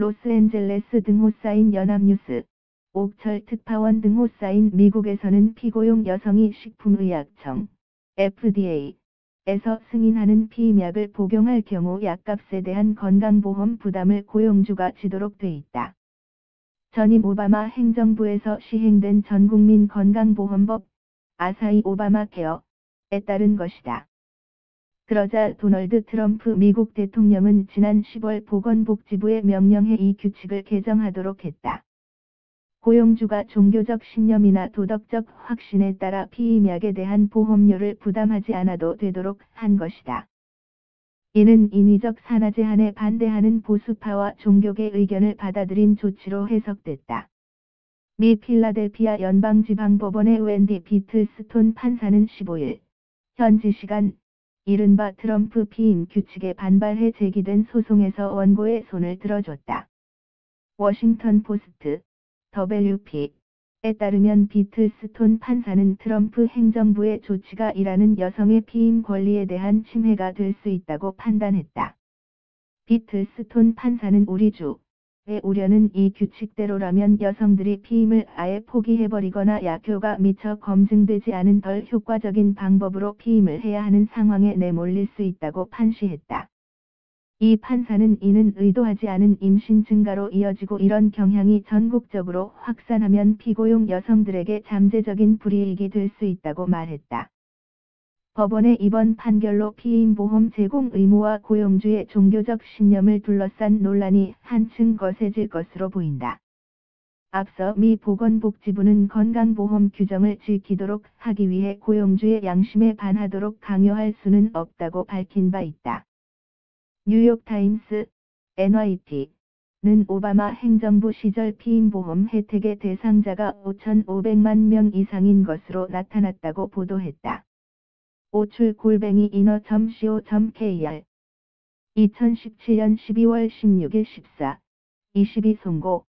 로스앤젤레스 등호 쌓인 연합뉴스, 옥철 특파원 등호 쌓인 미국에서는 피고용 여성이 식품의약청, FDA, 에서 승인하는 피임약을 복용할 경우 약값에 대한 건강보험 부담을 고용주가 지도록 돼 있다. 전임 오바마 행정부에서 시행된 전국민 건강보험법, 아사히 오바마 케어에 따른 것이다. 그러자 도널드 트럼프 미국 대통령은 지난 10월 보건복지부에 명령해 이 규칙을 개정하도록 했다. 고용주가 종교적 신념이나 도덕적 확신에 따라 피임약에 대한 보험료를 부담하지 않아도 되도록 한 것이다. 이는 인위적 산화 제한에 반대하는 보수파와 종교계 의견을 받아들인 조치로 해석됐다. 미 필라델피아 연방지방법원의 웬디 비틀스톤 판사는 15일 현지 시간 이른바 트럼프 피임 규칙에 반발해 제기된 소송에서 원고의 손을 들어줬다. 워싱턴 포스트 WP에 따르면 비틀스톤 판사는 트럼프 행정부의 조치가 일하는 여성의 피임 권리에 대한 침해가 될 수 있다고 판단했다. 비틀스톤 판사는 우리 주의 우려는 이 규칙대로라면 여성들이 피임을 아예 포기해버리거나 약효가 미처 검증되지 않은 덜 효과적인 방법으로 피임을 해야 하는 상황에 내몰릴 수 있다고 판시했다. 이 판사는 이는 의도하지 않은 임신 증가로 이어지고 이런 경향이 전국적으로 확산하면 피고용 여성들에게 잠재적인 불이익이 될 수 있다고 말했다. 법원의 이번 판결로 피임보험 제공 의무와 고용주의 종교적 신념을 둘러싼 논란이 한층 거세질 것으로 보인다. 앞서 미 보건복지부는 건강보험 규정을 지키도록 하기 위해 고용주의 양심에 반하도록 강요할 수는 없다고 밝힌 바 있다. 뉴욕타임스, NYT는 오바마 행정부 시절 피임보험 혜택의 대상자가 5,500만 명 이상인 것으로 나타났다고 보도했다. 오출 골뱅이 인어.co.kr 2017년 12월 16일 14, 22 송고